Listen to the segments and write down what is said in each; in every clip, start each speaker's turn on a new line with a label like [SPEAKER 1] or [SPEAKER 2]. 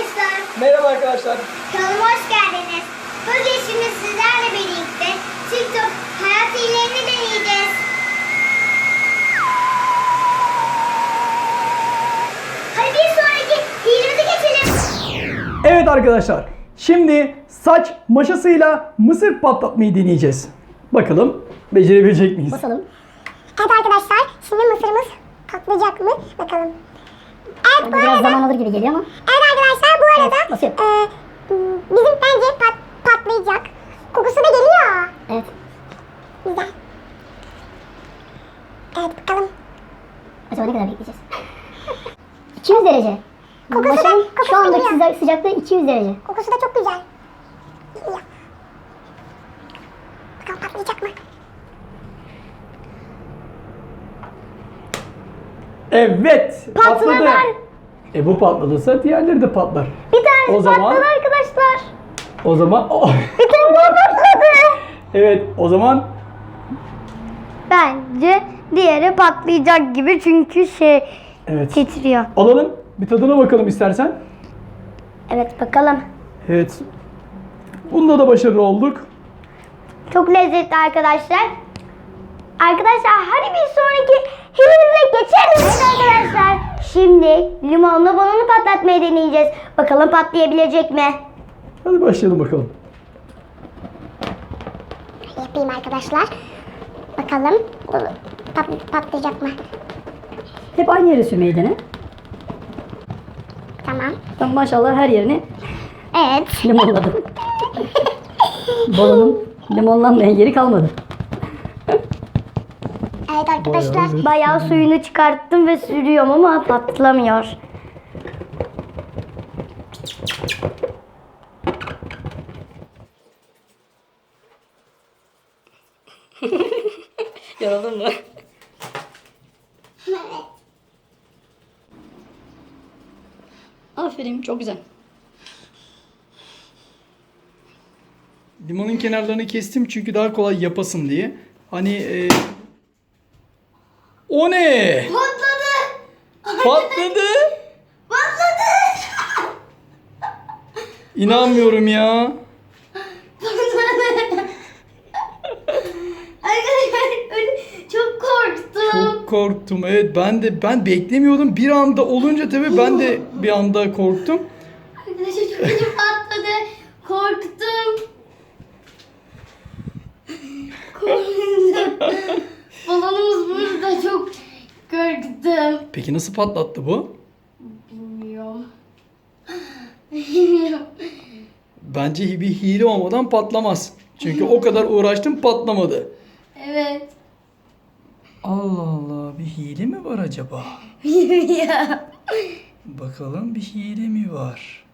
[SPEAKER 1] arkadaşlar.
[SPEAKER 2] Merhaba arkadaşlar.
[SPEAKER 1] Kanalıma hoş geldiniz. Bugün şimdi sizlerle birlikte TikTok hayat iyilerini deneyeceğiz. Hadi bir sonraki hilemize geçelim.
[SPEAKER 2] Evet arkadaşlar. Şimdi saç maşasıyla mısır patlatmayı deneyeceğiz. Bakalım becerebilecek miyiz?
[SPEAKER 3] Basalım. Evet arkadaşlar şimdi mısırımız patlayacak mı? Bakalım. Evet bu
[SPEAKER 4] Biraz
[SPEAKER 3] arada,
[SPEAKER 4] zaman alır gibi geliyor ama.
[SPEAKER 3] evet arkadaşlar bu arada
[SPEAKER 4] Evet, nasıl?
[SPEAKER 3] e, bizim bence pat, patlayacak. Kokusu da geliyor.
[SPEAKER 4] Evet.
[SPEAKER 3] Güzel. Evet bakalım.
[SPEAKER 4] Acaba ne kadar bekleyeceğiz? 200 derece.
[SPEAKER 3] Kokusu da-
[SPEAKER 4] Başın
[SPEAKER 3] kokusu
[SPEAKER 4] şu andaki
[SPEAKER 3] geliyor.
[SPEAKER 4] sıcak, sıcaklığı 200 derece.
[SPEAKER 3] Kokusu da çok güzel. Geliyor. Bakalım patlayacak mı?
[SPEAKER 2] Evet.
[SPEAKER 4] Patladı.
[SPEAKER 2] E bu patladıysa diğerleri de patlar.
[SPEAKER 4] Bir tanesi
[SPEAKER 2] O zaman-
[SPEAKER 4] patladı arkadaşlar.
[SPEAKER 2] O zaman
[SPEAKER 4] Bir tane daha patladı.
[SPEAKER 2] evet o zaman
[SPEAKER 4] Bence diğeri patlayacak gibi çünkü şey
[SPEAKER 2] evet.
[SPEAKER 4] titriyor.
[SPEAKER 2] Alalım. Bir tadına bakalım istersen.
[SPEAKER 4] Evet bakalım.
[SPEAKER 2] Evet. Bunda da başarılı olduk.
[SPEAKER 4] Çok lezzetli arkadaşlar. Arkadaşlar hadi bir sonraki hilemize geçelim. Limonlu balonu patlatmayı deneyeceğiz. Bakalım patlayabilecek mi?
[SPEAKER 2] Hadi başlayalım bakalım.
[SPEAKER 3] Yapayım arkadaşlar. Bakalım pat, patlayacak mı?
[SPEAKER 5] Hep aynı yere sürmeyi dene.
[SPEAKER 3] Tamam.
[SPEAKER 5] Ben maşallah her yerini
[SPEAKER 3] Evet.
[SPEAKER 5] limonladım. Balonun limonlanmayan yeri kalmadı.
[SPEAKER 3] Arkadaşlar.
[SPEAKER 4] Bayağı suyunu çıkarttım ve sürüyorum ama patlamıyor.
[SPEAKER 5] Yoruldun mu? Aferin çok güzel.
[SPEAKER 2] Limonun kenarlarını kestim çünkü daha kolay yapasın diye. Hani e... O ne?
[SPEAKER 1] Patladı.
[SPEAKER 2] Patladı.
[SPEAKER 1] Patladı.
[SPEAKER 2] İnanmıyorum ya.
[SPEAKER 1] Arkadaşlar öyle çok korktum.
[SPEAKER 2] Çok korktum. Evet ben de ben beklemiyordum. Bir anda olunca tabii ben de bir anda korktum.
[SPEAKER 1] Arkadaşlar çok kötü patladı. Korktum. Korktum. Balonumuz burada çok korktum.
[SPEAKER 2] Peki nasıl patlattı bu?
[SPEAKER 1] Bilmiyorum. Bilmiyorum.
[SPEAKER 2] Bence bir hile olmadan patlamaz. Çünkü o kadar uğraştım patlamadı.
[SPEAKER 1] Evet.
[SPEAKER 2] Allah Allah bir hile mi var acaba?
[SPEAKER 1] Bilmiyorum.
[SPEAKER 2] Bakalım bir hile mi var?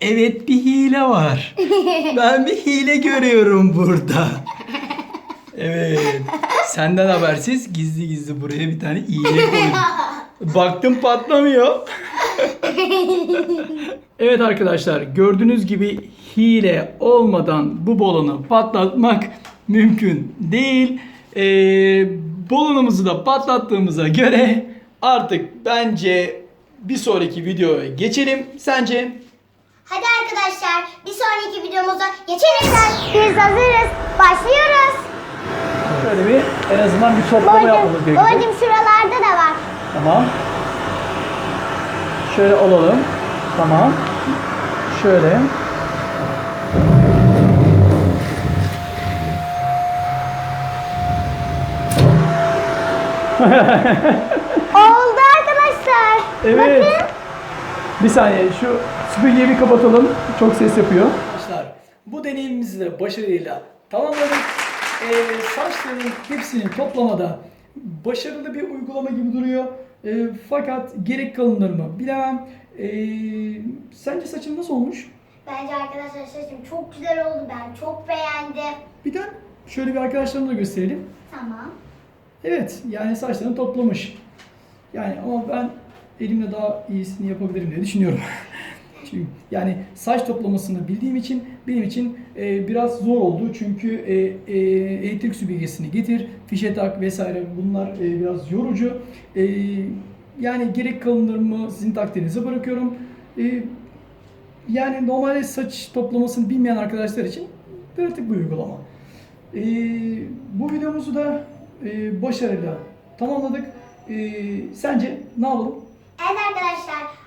[SPEAKER 2] Evet bir hile var. Ben bir hile görüyorum burada. Evet. Senden habersiz gizli gizli buraya bir tane iğne koydum. Baktım patlamıyor. evet arkadaşlar gördüğünüz gibi hile olmadan bu balonu patlatmak mümkün değil. Ee, balonumuzu da patlattığımıza göre artık bence bir sonraki videoya geçelim. Sence?
[SPEAKER 1] Hadi arkadaşlar bir sonraki videomuza geçelim.
[SPEAKER 4] Biz hazırız. Başlıyoruz.
[SPEAKER 2] Şöyle bir en azından bir toplama yapmamız gerekiyor.
[SPEAKER 4] babacım şuralarda da var.
[SPEAKER 2] Tamam. Şöyle alalım. Tamam. Şöyle.
[SPEAKER 4] Oldu arkadaşlar.
[SPEAKER 2] Evet.
[SPEAKER 4] Bakın.
[SPEAKER 2] Bir saniye şu süpürgeyi bir kapatalım. Çok ses yapıyor. Arkadaşlar bu deneyimimizi de başarıyla tamamladık. Ee, saçların hepsini toplamada başarılı bir uygulama gibi duruyor. Ee, fakat gerek kalınır mı bilemem. Ee, sence saçın nasıl olmuş?
[SPEAKER 1] Bence arkadaşlar saçım çok güzel oldu. Ben çok beğendim.
[SPEAKER 2] Bir de şöyle bir arkadaşlarımıza gösterelim.
[SPEAKER 1] Tamam.
[SPEAKER 2] Evet yani saçlarını toplamış. Yani ama ben elimle daha iyisini yapabilirim diye düşünüyorum. Çünkü yani saç toplamasını bildiğim için benim için e, biraz zor oldu. Çünkü e, e, elektrik süpürgesini getir, fişe tak vesaire bunlar e, biraz yorucu. E, yani gerek kalınlarımı sizin takdirinize bırakıyorum. Ee, yani normalde saç toplamasını bilmeyen arkadaşlar için pratik bir uygulama. Ee, bu videomuzu da e, başarıyla tamamladık. Ee, sence ne yapalım?
[SPEAKER 1] Evet arkadaşlar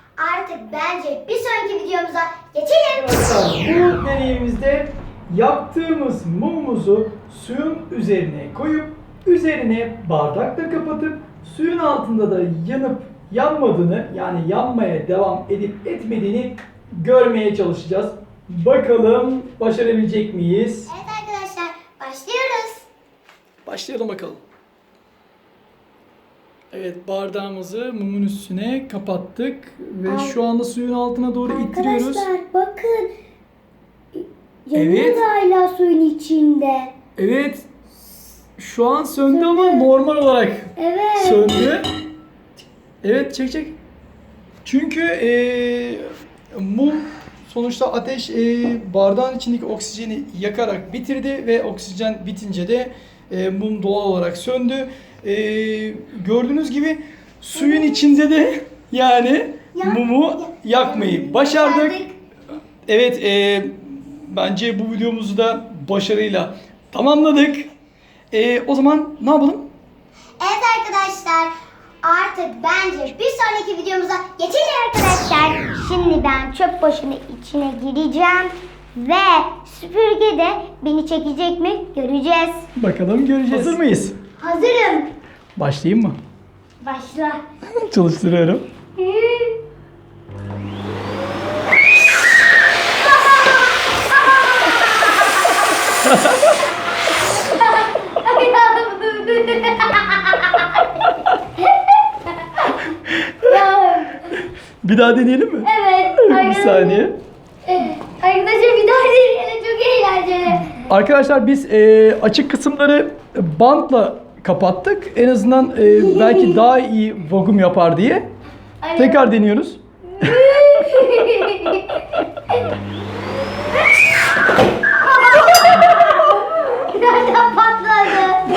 [SPEAKER 1] artık bence bir sonraki videomuza geçelim.
[SPEAKER 2] Bu deneyimizde yaptığımız mumumuzu suyun üzerine koyup üzerine bardakla kapatıp suyun altında da yanıp yanmadığını yani yanmaya devam edip etmediğini görmeye çalışacağız. Bakalım başarabilecek miyiz?
[SPEAKER 1] Evet arkadaşlar başlıyoruz.
[SPEAKER 2] Başlayalım bakalım. Evet bardağımızı mumun üstüne kapattık ve şu anda suyun altına doğru ittiriyoruz.
[SPEAKER 4] bakın.
[SPEAKER 2] Evet.
[SPEAKER 4] hala suyun içinde.
[SPEAKER 2] Evet. Şu an söndü ama normal olarak
[SPEAKER 4] Evet.
[SPEAKER 2] söndü. Evet çek çek. Çünkü eee, mum sonuçta ateş eee, bardağın içindeki oksijeni yakarak bitirdi ve oksijen bitince de eee, mum doğal olarak söndü. Eee, gördüğünüz gibi suyun içinde de yani mumu yakmayı başardık. Evet, e, bence bu videomuzu da başarıyla tamamladık. E, o zaman ne yapalım?
[SPEAKER 1] Evet arkadaşlar artık bence bir sonraki videomuza geçelim arkadaşlar.
[SPEAKER 4] Şimdi ben çöp başının içine gireceğim ve süpürge de beni çekecek mi göreceğiz.
[SPEAKER 2] Bakalım göreceğiz. Hazır mıyız?
[SPEAKER 4] Hazırım.
[SPEAKER 2] Başlayayım mı?
[SPEAKER 4] Başla.
[SPEAKER 2] Çalıştırıyorum. Bir daha deneyelim mi?
[SPEAKER 4] evet.
[SPEAKER 2] Bir saniye.
[SPEAKER 4] Arkadaşlar bir daha deneyelim çok eğlenceli.
[SPEAKER 2] Arkadaşlar biz e, açık kısımları bantla kapattık. En azından e, belki daha iyi vakum yapar diye. Tekrar deniyoruz.
[SPEAKER 4] Nereden patladı?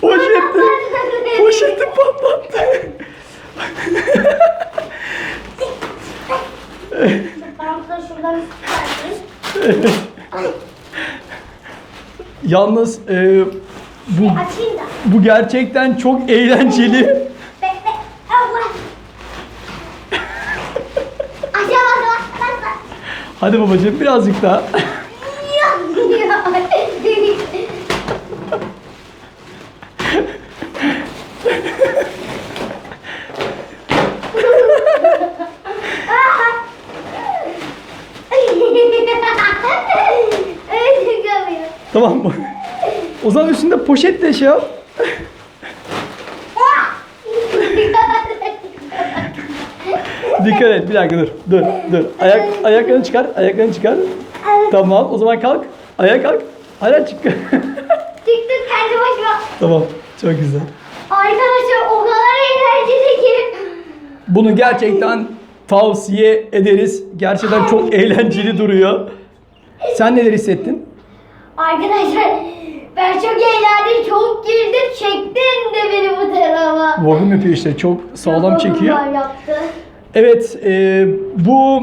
[SPEAKER 2] Poşeti, poşeti patlattı.
[SPEAKER 4] Şuradan.
[SPEAKER 2] Yalnız e, bu
[SPEAKER 4] Açayım.
[SPEAKER 2] Bu gerçekten çok eğlenceli. Hadi babacığım birazcık daha. Tamam mı? O zaman üstünde poşetle şey yap. Bir dakika dur. Dur dur. Ayak ayaklarını çıkar. Ayaklarını çıkar. Tamam o zaman kalk. Ayağa kalk. Hala çık.
[SPEAKER 4] Çıktım kendi başıma.
[SPEAKER 2] tamam. Çok güzel.
[SPEAKER 4] Arkadaşlar o kadar eğlenceli ki.
[SPEAKER 2] Bunu gerçekten tavsiye ederiz. Gerçekten çok eğlenceli duruyor. Sen neler hissettin?
[SPEAKER 4] Arkadaşlar ben çok eğlendim, çok güldüm, çektin de beni bu tarafa.
[SPEAKER 2] Vakum yapıyor işte. Çok sağlam çekiyor.
[SPEAKER 4] Yaptı.
[SPEAKER 2] Evet, e, bu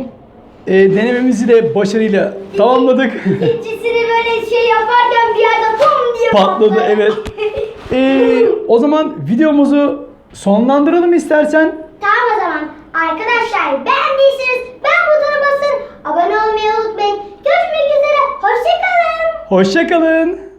[SPEAKER 2] e, denememizi de başarıyla tamamladık.
[SPEAKER 4] İkincisini böyle şey yaparken bir yerde pum diye
[SPEAKER 2] Patladı, evet. E, o zaman videomuzu sonlandıralım istersen.
[SPEAKER 1] Tamam o zaman arkadaşlar beğendiyseniz beğen butonuna basın. Abone olmayı unutmayın. Görüşmek üzere. Hoşçakalın.
[SPEAKER 2] Hoşçakalın.